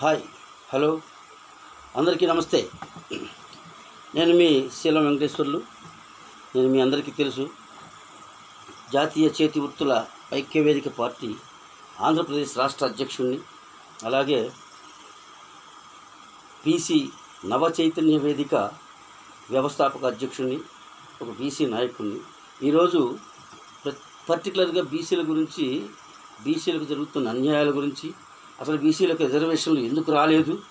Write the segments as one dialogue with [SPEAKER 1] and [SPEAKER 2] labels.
[SPEAKER 1] Hi hello. అందరికీ నమస్తే. నేను మీ శీలం వెంకటేశ్వర్లు. నేను మీ అందరికీ తెలుసు. జాతీయ చేతి వృత్తుల ఐక్యవేదిక పార్టీ ఆంధ్రప్రదేశ్ రాష్ట్ర అధ్యక్షుడిని అలాగే బీసీ నవ చైతన్య వేదిక వ్యవస్థాపక అధ్యక్షుడిని ఒక బీసీ నాయకుడిని ఈరోజు పర్టికులర్గా బీసీల గురించి బీసీలకు జరుగుతున్న అన్యాయాల గురించి అసలు బీసీలకు రిజర్వేషన్లు ఎందుకు రాలేదు?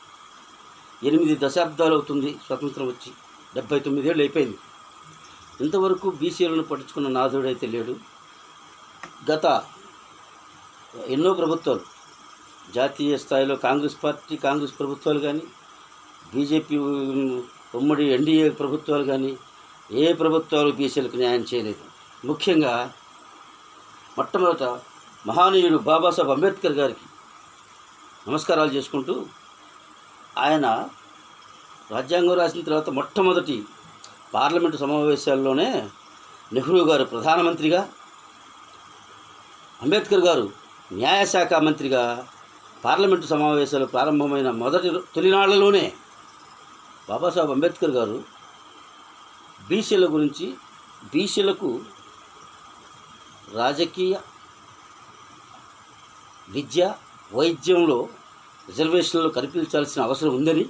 [SPEAKER 1] ఎనిమిది దశాబ్దాలు అవుతుంది స్వతంత్రం వచ్చి. డెబ్బై తొమ్మిదేళ్ళు అయిపోయింది. ఇంతవరకు బీసీలను పట్టించుకున్న నాథుడైతే లేడు. గత ఎన్నో ప్రభుత్వాలు జాతీయ స్థాయిలో కాంగ్రెస్ పార్టీ కాంగ్రెస్ ప్రభుత్వాలు కానీ బీజేపీ ఉమ్మడి ఎన్డీఏ ప్రభుత్వాలు కానీ ఏ ప్రభుత్వాలు బీసీలకు న్యాయం చేయలేదు. ముఖ్యంగా మొట్టమొదట మహానీయుడు బాబాసాహెబ్ అంబేద్కర్ గారికి నమస్కారాలు చేసుకుంటూ ఆయన రాజ్యాంగం రాసిన తర్వాత మొట్టమొదటి పార్లమెంటు సమావేశాల్లోనే నెహ్రూ గారు ప్రధానమంత్రిగా అంబేద్కర్ గారు న్యాయశాఖ మంత్రిగా పార్లమెంటు సమావేశాలు ప్రారంభమైన మొదటి తొలినాళ్ళలోనే బాబాసాహెబ్ అంబేద్కర్ గారు బీసీల గురించి బీసీలకు రాజకీయ విద్య వైద్యంలో రిజర్వేషన్లు కల్పించాల్సిన అవసరం ఉందని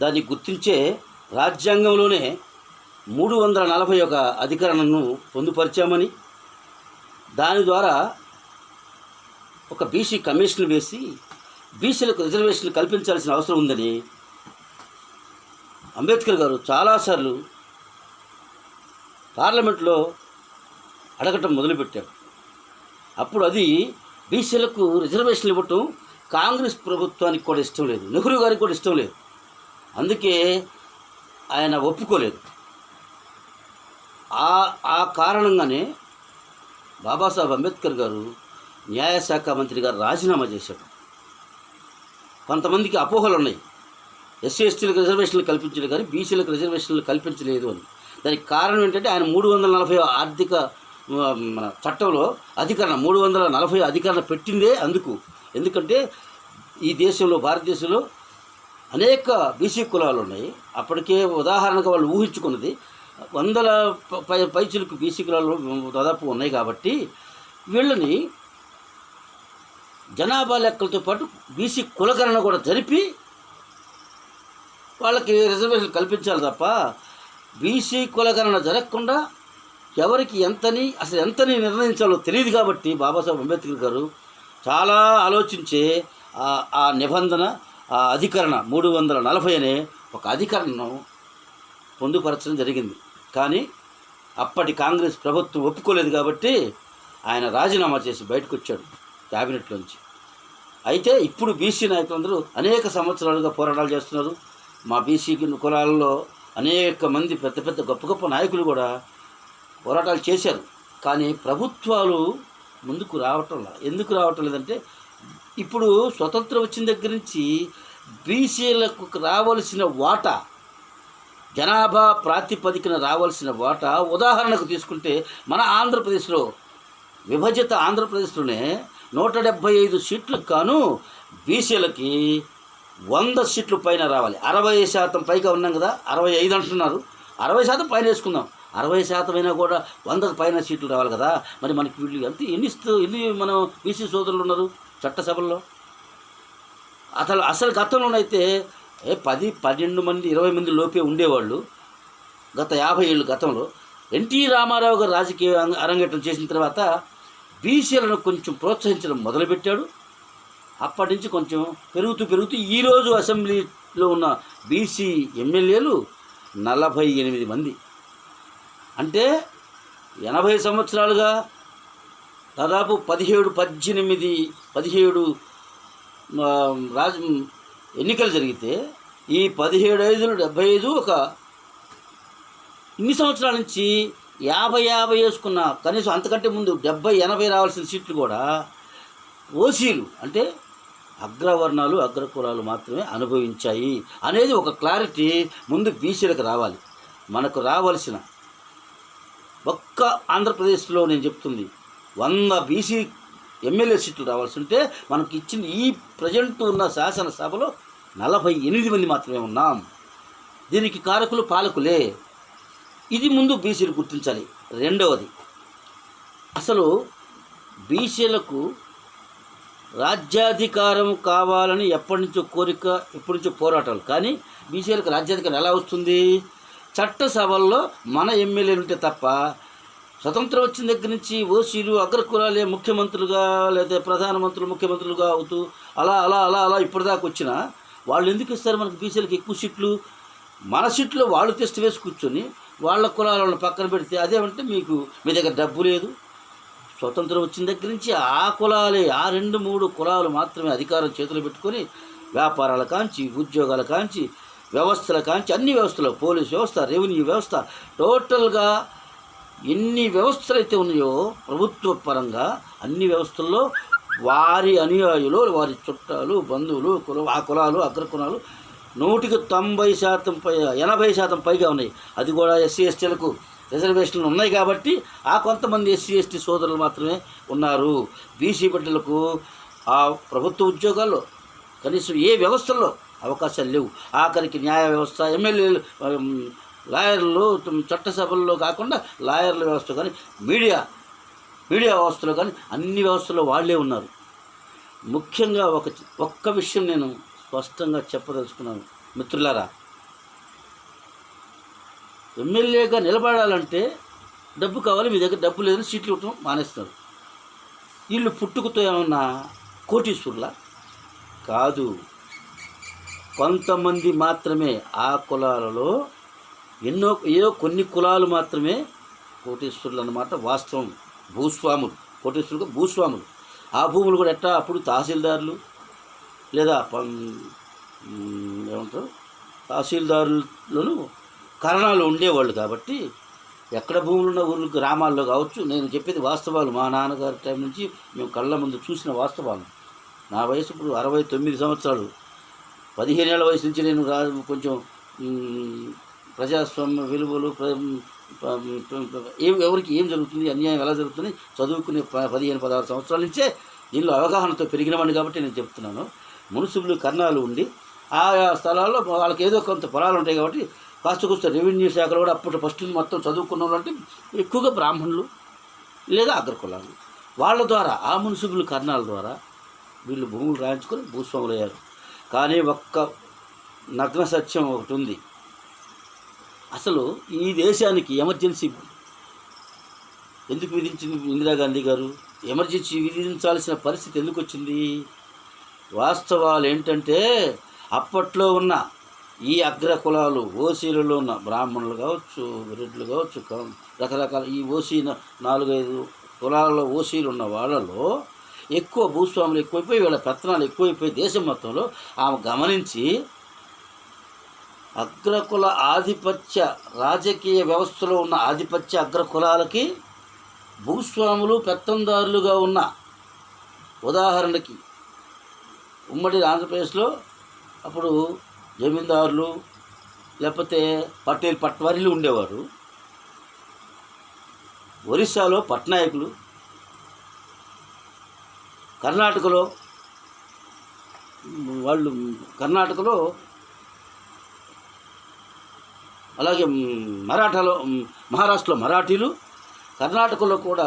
[SPEAKER 1] దాన్ని గుర్తించే రాజ్యాంగంలోనే మూడు వందల నలభై ఒక అధికరణను పొందుపరిచామని దాని ద్వారా ఒక బీసీ కమిషన్ వేసి బీసీలకు రిజర్వేషన్లు కల్పించాల్సిన అవసరం ఉందని అంబేద్కర్ గారు చాలాసార్లు పార్లమెంట్లో అడగటం మొదలుపెట్టారు. అప్పుడు అది బీసీలకు రిజర్వేషన్లు ఇవ్వటం కాంగ్రెస్ ప్రభుత్వానికి కూడా ఇష్టం లేదు. నెహ్రూ గారికి కూడా ఇష్టం లేదు. అందుకే ఆయన ఒప్పుకోలేదు. ఆ ఆ కారణంగానే బాబాసాహెబ్ అంబేద్కర్ గారు న్యాయశాఖ మంత్రిగా రాజీనామా చేశాడు కొంతమందికి అపోహలు ఉన్నాయి. ఎస్సీ ఎస్టీలకు రిజర్వేషన్లు కల్పించలేదు కానీ బీసీలకు రిజర్వేషన్లు కల్పించలేదు అని. దానికి కారణం ఏంటంటే ఆయన మూడు వందల నలభై ఆర్థిక మన చట్టంలో అధికరణ మూడు వందల నలభై అధికరణ పెట్టిందే అందుకు. ఎందుకంటే ఈ దేశంలో భారతదేశంలో అనేక బీసీ కులాలు ఉన్నాయి. అప్పటికే ఉదాహరణకు వాళ్ళు ఊహించుకున్నది వందల పై పైచులకు బీసీ కులాలు దాదాపు ఉన్నాయి కాబట్టి వీళ్ళని జనాభా లెక్కలతో పాటు బీసీ కులగణన కూడా జరిపి వాళ్ళకి రిజర్వేషన్ కల్పించాలి తప్ప బీసీ కులగణన జరగకుండా ఎవరికి ఎంతని అసలు ఎంతని నిర్ణయించాలో తెలియదు కాబట్టి బాబాసాహెబ్ అంబేద్కర్ గారు చాలా ఆలోచించే ఆ- నిబంధన ఆ అధికరణ మూడు వందల నలభై అనే ఒక అధికరణను పొందుపరచడం జరిగింది. కానీ అప్పటి కాంగ్రెస్ ప్రభుత్వం ఒప్పుకోలేదు కాబట్టి ఆయన రాజీనామా చేసి బయటకు వచ్చాడు క్యాబినెట్లోంచి. అయితే ఇప్పుడు బీసీ నాయకులందరూ అనేక సంవత్సరాలుగా పోరాటాలు చేస్తున్నారు. మా బీసీ కులాలలో అనేక మంది పెద్ద పెద్ద గొప్ప గొప్ప నాయకులు కూడా పోరాటాలు చేశారు. కానీ ప్రభుత్వాలు ముందుకు రావటం ఎందుకు రావటం లేదంటే ఇప్పుడు స్వతంత్రం వచ్చిన దగ్గర నుంచి బీసీలకు రావలసిన వాటా జనాభా ప్రాతిపదికన రావాల్సిన వాటా ఉదాహరణకు తీసుకుంటే మన ఆంధ్రప్రదేశ్లో విభజిత ఆంధ్రప్రదేశ్లోనే నూట డెబ్భై ఐదు సీట్లకు కాను బీసీలకి వంద సీట్లు పైన రావాలి. అరవై శాతం పైగా ఉన్నాం కదా అరవై ఐదు అంటున్నారు. అరవై శాతం పైన వేసుకుందాం. అరవై శాతం అయినా కూడా వందకు పైన సీట్లు రావాలి కదా. మరి మనకి వీళ్ళు ఎంత ఎన్ని ఎన్ని మనం బీసీ సోదరులు ఉన్నారు చట్టసభల్లో? అసలు అసలు గతంలోనైతే ఏ పది పన్నెండు మంది ఇరవై మంది లోపే ఉండేవాళ్ళు. గత యాభై ఏళ్ళు గతంలో ఎన్టీ రామారావు గారు రాజకీయ అరంగేటం చేసిన తర్వాత బీసీలను కొంచెం ప్రోత్సహించడం మొదలుపెట్టాడు. అప్పటి నుంచి కొంచెం పెరుగుతూ పెరుగుతూ ఈరోజు అసెంబ్లీలో ఉన్న బీసీ ఎమ్మెల్యేలు నలభై ఎనిమిది మంది. అంటే ఎనభై సంవత్సరాలుగా దాదాపు పదిహేడు పద్దెనిమిది పదిహేడు రాజ ఎన్నికలు జరిగితే ఈ పదిహేడు ఐదులు డెబ్బై ఐదు ఒక ఇన్ని సంవత్సరాల నుంచి యాభై యాభై వేసుకున్న కనీసం అంతకంటే ముందు డెబ్బై ఎనభై రావాల్సిన సీట్లు కూడా ఓసీలు అంటే అగ్రవర్ణాలు అగ్రకులాలు మాత్రమే అనుభవించాయి అనేది ఒక క్లారిటీ ముందు బీసీలకు రావాలి. మనకు రావాల్సిన ఒక్క ఆంధ్రప్రదేశ్లో నేను చెప్తుంది వంద బీసీ ఎమ్మెల్యే సీట్లు రావాల్సి ఉంటే మనకి ఇచ్చిన ఈ ప్రజెంట్ ఉన్న శాసనసభలో నలభై ఎనిమిది మంది మాత్రమే ఉన్నాం. దీనికి కారకులు పాలకులే. ఇది ముందు బీసీలు గుర్తించాలి. రెండవది అసలు బీసీలకు రాజ్యాధికారం కావాలని ఎప్పటి నుంచో కోరిక ఎప్పటి నుంచో పోరాటాలు. కానీ బీసీలకు రాజ్యాధికారం ఎలా వస్తుంది? చట్టసభల్లో మన ఎమ్మెల్యేలు ఉంటే తప్ప స్వతంత్రం వచ్చిన దగ్గర నుంచి ఓసీలు అగ్రకులాలే ముఖ్యమంత్రులుగా లేదా ప్రధానమంత్రులు ముఖ్యమంత్రులుగా అవుతూ అలా అలా అలా అలా ఇప్పటిదాకా వచ్చినా వాళ్ళు ఎందుకు ఇస్తారు మనకు బీసీలకు ఎక్కువ సీట్లు? మన సీట్లో వాళ్ళు టెస్ట్ వేసి కూర్చొని వాళ్ళ కులాలను పక్కన పెడితే అదేమంటే మీకు మీ దగ్గర డబ్బు లేదు. స్వతంత్రం వచ్చిన దగ్గర నుంచి ఆ కులాలే ఆ రెండు మూడు కులాలు మాత్రమే అధికారం చేతులు పెట్టుకొని వ్యాపారాల కాంచి ఉద్యోగాల కాంచి వ్యవస్థల కాంచి అన్ని వ్యవస్థలు పోలీస్ వ్యవస్థ రెవెన్యూ వ్యవస్థ టోటల్గా ఎన్ని వ్యవస్థలు అయితే ఉన్నాయో ప్రభుత్వ పరంగా అన్ని వ్యవస్థల్లో వారి అనుయాయులు వారి చుట్టాలు బంధువులు కుల ఆ కులాలు అగ్రకులాలు నూటికి తొంభై శాతం పై ఎనభై శాతం పైగా ఉన్నాయి. అది కూడా ఎస్సీ ఎస్టీలకు రిజర్వేషన్లు ఉన్నాయి కాబట్టి ఆ కొంతమంది ఎస్సీ ఎస్టీ సోదరులు మాత్రమే ఉన్నారు. బీసీ బిడ్డలకు ఆ ప్రభుత్వ ఉద్యోగాల్లో కనీసం ఏ వ్యవస్థల్లో అవకాశాలు లేవు. ఆఖరికి న్యాయ వ్యవస్థ ఎమ్మెల్యేలు లాయర్లు చట్టసభల్లో కాకుండా లాయర్ల వ్యవస్థ కానీ మీడియా మీడియా వ్యవస్థలో కానీ అన్ని వ్యవస్థలో వాళ్ళే ఉన్నారు. ముఖ్యంగా ఒక ఒక్క విషయం నేను స్పష్టంగా చెప్పదలుచుకున్నాను. మిత్రులారా ఎమ్మెల్యేగా నిలబడాలంటే డబ్బు కావాలి మీ దగ్గర డబ్బు లేదని సీట్లు ఇవ్వటం మానేస్తారు. వీళ్ళు పుట్టుకతో ఏమన్నా కోటీశ్వరులా? కాదు. కొంతమంది మాత్రమే ఆ కులాలలో ఎన్నో ఏదో కొన్ని కులాలు మాత్రమే కోటేశ్వరులు అన్నమాట వాస్తవం. భూస్వాములు కోటీశ్వరులు భూస్వాములు. ఆ భూములు కూడా ఎట్టా అప్పుడు తహసీల్దారులు లేదా పం- ఏమంటారు? తహసీల్దారులను కరణాలు ఉండేవాళ్ళు కాబట్టి ఎక్కడ భూములు ఉన్న ఊర్లు గ్రామాల్లో కావచ్చు నేను చెప్పేది వాస్తవాలు. మా నాన్నగారి టైం నుంచి మేము కళ్ళ ముందు చూసిన వాస్తవాలు. నా వయసు ఇప్పుడు అరవై తొమ్మిది సంవత్సరాలు. పదిహేనేళ్ళ వయసు నుంచి నేను కొంచెం ప్రజాస్వామ్య విలువలు ఏం ఎవరికి ఏం జరుగుతుంది అన్యాయం ఎలా జరుగుతుంది చదువుకునే పదిహేను పదహారు సంవత్సరాల నుంచే దీనిలో అవగాహనతో పెరిగినవాడిని కాబట్టి నేను చెప్తున్నాను. మున్సిపల్ కర్ణాలు ఉండి ఆయా స్థలాల్లో వాళ్ళకి ఏదో కొంత పొలాలు ఉంటాయి కాబట్టి కాస్త కూస్త రెవెన్యూ శాఖలో కూడా అప్పుడు ఫస్ట్ మొత్తం చదువుకున్న వాళ్ళు అంటే ఎక్కువగా బ్రాహ్మణులు లేదా అగ్రకులాలు. వాళ్ళ ద్వారా ఆ మున్సిపల్ కర్ణాల ద్వారా వీళ్ళు భూములు రాయించుకొని భూస్వాములు అయ్యారు కానీ ఒక్క నగ్న సత్యం ఒకటి ఉంది. అసలు ఈ దేశానికి ఎమర్జెన్సీ ఎందుకు విధించింది ఇందిరాగాంధీ గారు? ఎమర్జెన్సీ విధించాల్సిన పరిస్థితి ఎందుకు వచ్చింది? వాస్తవాలు ఏంటంటే అప్పట్లో ఉన్న ఈ అగ్ర కులాలు ఓసీలలో ఉన్న బ్రాహ్మణులు కావచ్చు రెడ్లు కావచ్చు రకరకాల ఈ ఓసీ నాలుగైదు కులాలలో ఓసీలు ఉన్న వాళ్ళలో ఎక్కువ భూస్వాములు ఎక్కువైపోయి వీళ్ళ పెత్తనాలు ఎక్కువైపోయి దేశం మొత్తంలో ఆమె గమనించి అగ్రకుల ఆధిపత్య రాజకీయ వ్యవస్థలో ఉన్న ఆధిపత్య అగ్రకులాలకి భూస్వాములు పెత్తందారులుగా ఉన్న ఉదాహరణకి ఉమ్మడి ఆంధ్రప్రదేశ్లో అప్పుడు జమీందారులు లేకపోతే పటేల్ పట్వారీలు ఉండేవారు. ఒరిస్సాలో పట్నాయకులు కర్ణాటకలో వాళ్ళు కర్ణాటకలో అలాగే మరాఠాలో మహారాష్ట్రలో మరాఠీలు కర్ణాటకలో కూడా